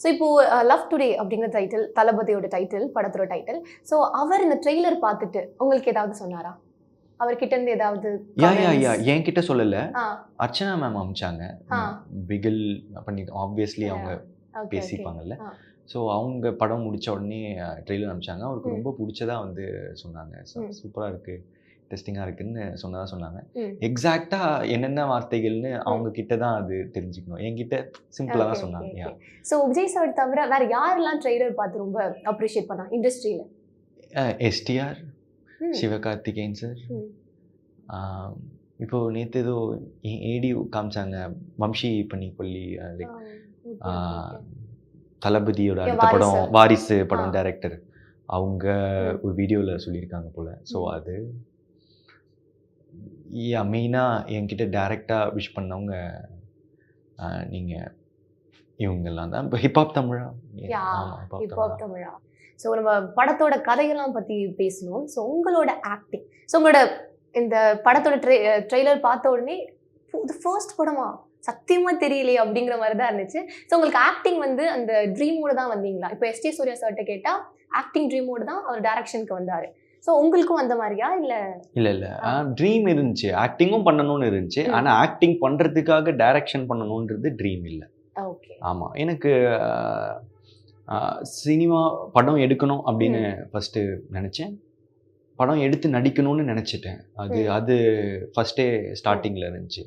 So இப்போ love today அப்படிங்கிற title தளபதியோட டைட்டில் படத்தோட டைட்டில் ஸோ அவர் இந்த ட்ரெய்லர் பார்த்துட்டு உங்களுக்கு ஏதாவது சொன்னாரா? அவர்கிட்ட இருந்து ஏதாவது யா யா என்கிட்ட சொல்லல. அர்ச்சனா மேம் அமிச்சாங்க. பிகில் பண்ணி ஆப்வியஸ்லி அவங்க. பேசிப்பாங்கல்ல. ஸோ அவங்க படம் முடிச்ச உடனே ட்ரெய்லர் அமிச்சாங்க. அவருக்கு ம். ரொம்ப பிடிச்சதா வந்து சொன்னாங்க. ம். சூப்பராக இருக்கு. டெஸ்டிங்காக இருக்குன்னு சொன்னதா சொன்னாங்க ம். எக்ஸாக்டா என்னென்ன வார்த்தைகள்னு அவங்க கிட்ட தான் அது தெரிஞ்சுக்கணும் என்கிட்ட சிம்பிளாக தான் சொன்னாங்க ஸோ விஜய் சார் தவிர வேற யாரெல்லாம் ட்ரெய்லர் பார்த்து ரொம்ப அப்ரிஷியேட் பண்ணா இண்டஸ்ட்ரியில எஸ்டிஆர் சிவகார்த்திகேயன் சார் ம். இப்போ நேற்று ஏதோ ஏடி காமிச்சாங்க வம்சி பண்ணி கொல்லி லைக் தளபதியோட அடுத்த படம் வாரிசு. படம். டைரக்டர் அவங்க. ஒரு வீடியோவில் சொல்லியிருக்காங்க போல ஸோ. அது யா மெயினாக என்கிட்ட டைரெக்டாக விஷ் பண்ணவங்க நீங்கள் இவங்கெல்லாம் தான். இப்போ ஹிப்ஹாப் தமிழா? ஹிப்ஹாப் தமிழா. ஸோ நம்ம படத்தோட கதையெல்லாம் பற்றி பேசணும் ஸோ உங்களோட ஆக்டிங் ஸோ உங்களோட இந்த படத்தோட ட்ரெ ட்ரெய்லர் பார்த்த உடனே இது ஃபர்ஸ்ட் படமா? சத்தியமா தெரியலையே அப்படிங்கிற மாதிரி தான் இருந்துச்சு. ஸோ உங்களுக்கு ஆக்டிங் வந்து அந்த ட்ரீமோட தான் வந்தீங்களா? இப்போ எஸ்டி சூர்யா சார்கிட்ட கேட்டால் ஆக்டிங் ட்ரீமோட தான் அவர் டைரக்ஷனுக்கு வந்தார். ஸோ உங்களுக்கும் அந்த மாதிரியா? இல்லை? இல்லை இல்லை. ட்ரீம் இருந்துச்சு. ஆக்டிங்கும் பண்ணணும்னு இருந்துச்சு. ஆனால் ஆக்டிங் பண்ணுறதுக்காக டைரக்ஷன் பண்ணணுன்றது ட்ரீம் இல்லை. ஓகே. ஆமாம் எனக்கு சினிமா படம் எடுக்கணும் அப்படின்னு ஃபஸ்ட்டு நினச்சேன். படம் எடுத்து நடிக்கணும்னு நினச்சிட்டேன். அது. அது ஃபஸ்ட்டே ஸ்டார்டிங்கில் இருந்துச்சு.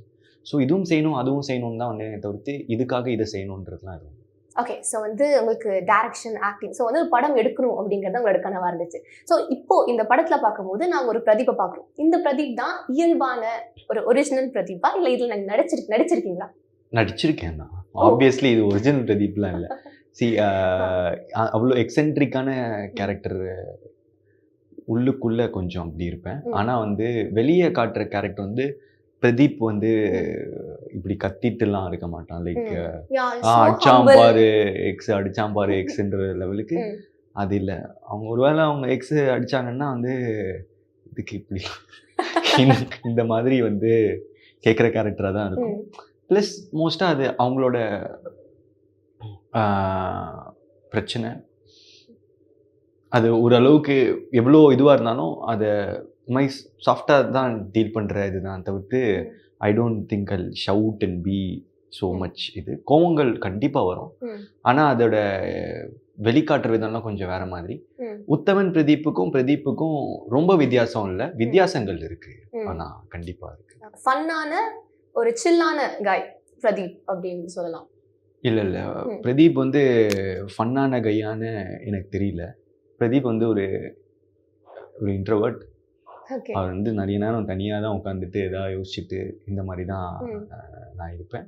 ஸோ இதுவும் செய்யணும் அதுவும் செய்யணும்னு தான் வந்தேனே தவிர்த்து இதுக்காக இதை செய்யணுன்றதுலாம் இல்லை. ஓகே ஸோ வந்து உங்களுக்கு டைரக்ஷன் ஆக்டிங் ஸோ வந்து ஒரு படம் எடுக்கணும் அப்படிங்கிறது உங்களோட கனவாக இருந்துச்சு. ஸோ இப்போ இந்த படத்தில் பார்க்கும்போது நாங்கள் ஒரு பிரதீப்பை பார்க்குறோம் இந்த பிரதீப் தான் இயல்பான ஒரு ஒரிஜினல் பிரதீப்பா? இல்லை இதில் நாங்கள் நடிச்சிரு நடிச்சிருக்கீங்களா? நடிச்சிருக்கேன் தான் ஆப்வியஸ்லி இது ஒரிஜினல் பிரதீப்லாம் இல்லை. சி அவ்வளோ எக்ஸென்ட்ரிக்கான கேரக்டர் உள்ளுக்குள்ள கொஞ்சம் அப்படி இருப்பேன். ஆனால் வந்து வெளியே காட்டுற கேரக்டர் வந்து பிரதீப் வந்து இப்படி கத்திட்டுலாம் இருக்க மாட்டான். லைக் யா ஆ அடிச்சாம் பாரு எக்ஸ் அடிச்சாம் பாரு எக்ஸ்ன்ற லெவலுக்கு. அது இல்லை. அவங்க ஒருவேளை அவங்க எக்ஸ் அடிச்சாங்கன்னா வந்து இதுக்கு இப்படி இந்த- மாதிரி வந்து கேட்குற கேரக்டராக தான் இருக்கும். ப்ளஸ் மோஸ்ட்டாக அது அவங்களோட பிரச்சனை. அது ஓரளவுக்கு எவ்வளோ இதுவாக இருந்தாலும் அதை மை சாஃப்டாக தான் டீல் பண்ணுற இதுதான். தவிர்த்து I don't think all shout and be so. Much இது. கோவங்கள் கண்டிப்பாக வரும். ஆனால் அதோட வெளிக்காட்டுற விதம்லாம் கொஞ்சம் வேற மாதிரி. உத்தமன் பிரதீப்புக்கும் பிரதீப்புக்கும் ரொம்ப வித்தியாசம் இல்லை. வித்தியாசங்கள் இருக்கு. ம். ஆனா கண்டிப்பா இருக்கு. ஃபன்னான ஒரு சில்லான காய் பிரதீப் அப்படின்னு சொல்லலாம். இல்ல இல்ல. பிரதீப் வந்து ஃபன்னான கையான்னு எனக்கு தெரியல. பிரதீப் வந்து ஒரு ஒரு இன்ட்ரோவர்ட் அவர் வந்து நிறைய நேரம் தனியாக தான் உட்காந்துட்டு ஏதாவது யோசிச்சுட்டு இந்த மாதிரி தான் நான் இருப்பேன்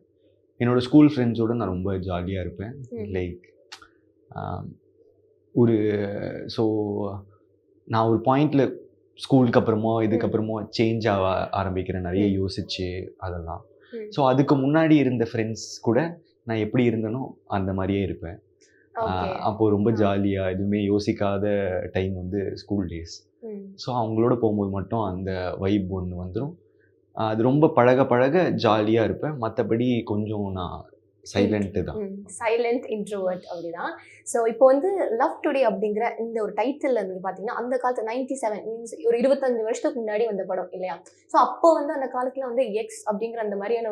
என்னோட ஸ்கூல் ஃப்ரெண்ட்ஸோட நான் ரொம்ப ஜாலியாக இருப்பேன். லைக் ஒரு ஸோ நான் ஒரு பாயிண்ட்ல ஸ்கூலுக்கு அப்புறமோ இதுக்கப்புறமோ சேஞ்ச் ஆக ஆரம்பிக்கிறேன் நிறைய. யோசிச்சு அதெல்லாம். ஸோ அதுக்கு முன்னாடி இருந்த ஃப்ரெண்ட்ஸ் கூட நான் எப்படி இருந்தனோ அந்த மாதிரியே இருப்பேன் ஓகே ஆஹ் அப்போ ரொம்ப. ஜாலியாக எதுவுமே யோசிக்காத டைம் வந்து ஸ்கூல் டேஸ். ஸோ அவங்களோட போகும்போது மட்டும் அந்த வைப் ஒன்று வந்துடும் அது ரொம்ப பழக பழக ஜாலியாக இருப்பேன். மற்றபடி கொஞ்சம் நான் சைலண்ட்டு தான். சைலண்ட் இன்ட்ரோவர்ட் அப்படிதான். ஸோ இப்போ வந்து லவ் டுடே அப்படிங்கிற இந்த ஒரு டைட்டில் நீங்க பார்த்தீங்கன்னா அந்த காலத்து நைன்டி செவன் மீன்ஸ் ஒரு இருபத்தஞ்சு வருஷத்துக்கு முன்னாடி வந்த படம் இல்லையா? ஸோ அப்போ வந்து அந்த காலத்துல வந்து எக்ஸ் அப்படிங்கிற அந்த மாதிரியான